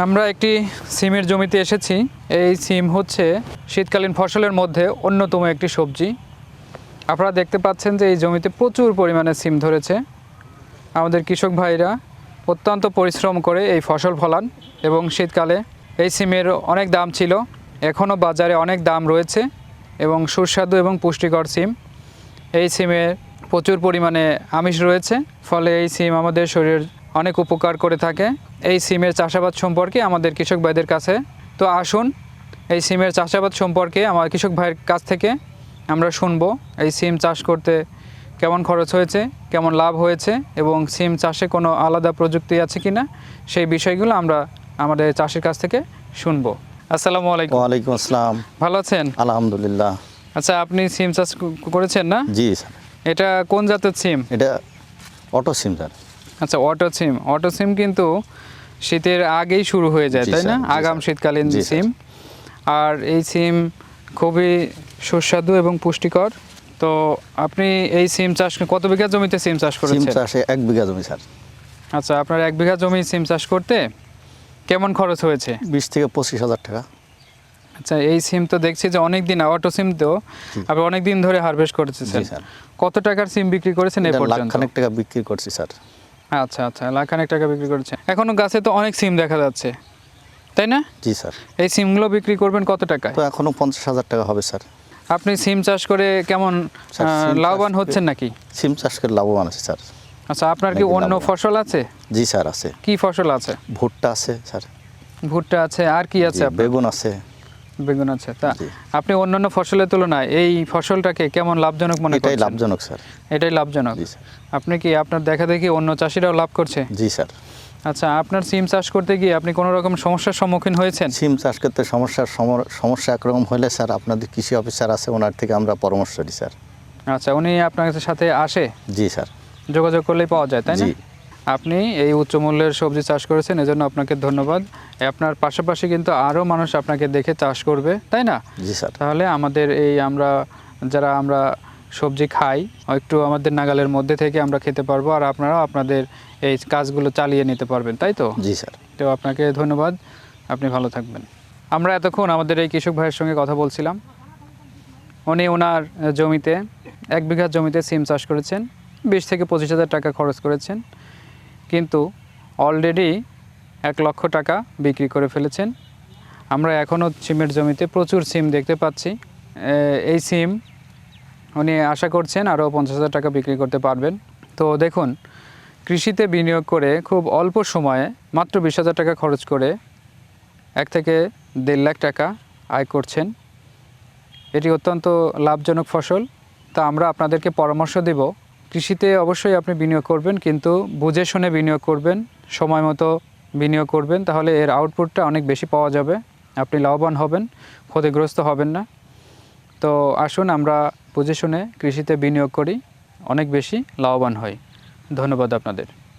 আমরা একটি সিমের জমিতে এসেছি। এই সিম হচ্ছে শীতকালীন ফসলের মধ্যে অন্যতম একটি সবজি। আপনারা দেখতে পাচ্ছেন যে এই জমিতে প্রচুর পরিমাণে সিম ধরেছে। আমাদের কৃষক ভাইরা অত্যন্ত পরিশ্রম করে এই ফসল ফলান এবং শীতকালে এই সিমের অনেক দাম ছিল। এখনও বাজারে অনেক দাম রয়েছে এবং সুস্বাদু এবং পুষ্টিকর সিম। এই সিমের প্রচুর পরিমাণে আমিষ রয়েছে, ফলে এই সিম আমাদের শরীরের অনেক উপকার করে থাকে। এই সিমের চাষাবাদ সম্পর্কে আমাদের কৃষক ভাইদের কাছে। তো আসুন এই সিমের চাষাবাদ সম্পর্কে আমার কৃষক ভাইয়ের কাছ থেকে আমরা শুনব এই সিম চাষ করতে কেমন খরচ হয়েছে কেমন লাভ হয়েছে এবং সিম চাষে কোনো আলাদা প্রযুক্তি আছে কিনা সেই বিষয়গুলো আমরা আমাদের চাষের কাছ থেকে শুনব। আসসালামু আলাইকুম। ওয়ালাইকুম আসসালাম। ভালো আছেন? আলহামদুলিল্লাহ। আচ্ছা আপনি সিম চাষ করেছেন না? জি স্যার। এটা কোন জাতের সিম? এটা অটো সিম স্যার। আচ্ছা অটো সিম অটো সিম কিন্তু শীতের আগেই শুরু হয়ে যায় তাই না? আগাম শীতকালীন সিম আর এই সিম খুবই সুস্বাদু এবং পুষ্টিকর। তো আপনি এই সিম চাষ কত বিঘা জমিতে সিম চাষ করেছেন? সিম চাষে এক বিঘা জমি স্যার। আচ্ছা আপনার এক বিঘা জমি সিম চাষ করতে কেমন খরচ হয়েছে? বিশ থেকে পঁচিশ হাজার টাকা। আচ্ছা এই সিম তো দেখছি যে অনেক দিন অটো সিম তো আপনি অনেক দিন ধরে হারভেস্ট স্যার। কত টাকার সিম বিক্রি করেছেন এ এটা লাখ খানেক টাকা বিক্রি করছি স্যার। আচ্ছা আচ্ছা লাখানেক টাকা বিক্রি করেছেন এখনও গাছে তো অনেক সিম দেখা যাচ্ছে। তাই না? জি স্যার। এই সিমগুলো বিক্রি করবেন কত টাকায়? তো এখনও পঞ্চাশ হাজার টাকা হবে স্যার। আপনি সিম চাষ করে কেমন লাভবান হচ্ছেন নাকি? সিম চাষ করে লাভবান আছে স্যার। আচ্ছা আপনার কি অন্য ফসল আছে? জি স্যার আছে। কি ফসল আছে? ভুট্টা আছে স্যার। ভুট্টা আছে আর কি আছে বেগুন আছে। বেগুন আছে। তা আপনি অন্যান্য ফসলের তুলনায় এই ফসলটাকে কেমন লাভজনক মনে এটাই লাভজনক স্যার। এটাই লাভজনক। আপনি কি আপনার দেখা দেখি অন্য চাষিরাও লাভ করছে? জি স্যার। আচ্ছা আপনার সিম চাষ করতে গিয়ে আপনি কোনো রকম সমস্যার সম্মুখীন হয়েছেন? সিম চাষ করতে সমস্যার সমস্যা একরকম হলে স্যার আপনাদের কৃষি অফিসার আছে ওনার থেকে আমরা পরামর্শ দিই স্যার। আচ্ছা উনি আপনার সাথে আসে? জি স্যার। যোগাযোগ করলেই পাওয়া যায় তাই না। আপনি এই উচ্চ মূল্যের সবজি চাষ করেছেন এজন্য আপনাকে ধন্যবাদ। আপনার পাশাপাশি কিন্তু আরও মানুষ আপনাকে দেখে চাষ করবে তাই না? জি স্যার। তাহলে আমাদের এই আমরা যারা আমরা সবজি খাই একটু আমাদের নাগালের মধ্যে থেকে আমরা খেতে পারব আর আপনারাও আপনাদের এই কাজগুলো চালিয়ে নিতে পারবেন তাই তো? জি স্যার। তো আপনাকে ধন্যবাদ আপনি ভালো থাকবেন। আমরা এতক্ষণ আমাদের এই কৃষক ভাইয়ের সঙ্গে কথা বলছিলাম। উনি ওনার জমিতে এক বিঘা জমিতে সিম চাষ করেছেন বিশ থেকে পঁচিশ হাজার টাকা খরচ করেছেন। কিন্তু অলরেডি এক লক্ষ টাকা বিক্রি করে ফেলেছেন। আমরা এখনও সিমের জমিতে প্রচুর সিম দেখতে পাচ্ছি। এই সিম উনি আশা করছেন আরও পঞ্চাশ হাজার টাকা বিক্রি করতে পারবেন। তো দেখুন, কৃষিতে বিনিয়োগ করে খুব অল্প সময়ে মাত্র বিশ হাজার টাকা খরচ করে এক থেকে দেড় লাখ টাকা আয় করছেন। এটি অত্যন্ত লাভজনক ফসল। তা আমরা আপনাদেরকে পরামর্শ দেব কৃষিতে অবশ্যই আপনি বিনিয়োগ করবেন, কিন্তু বুঝে শুনে বিনিয়োগ করবেন, সময় মতো বিনিয়োগ করবেন, তাহলে এর আউটপুটটা অনেক বেশি পাওয়া যাবে। আপনি লাভবান হবেন, ক্ষতিগ্রস্ত হবেন না। তো আসুন আমরা বুঝে শুনে কৃষিতে বিনিয়োগ করি, অনেক বেশি লাভবান হই। ধন্যবাদ আপনাদের।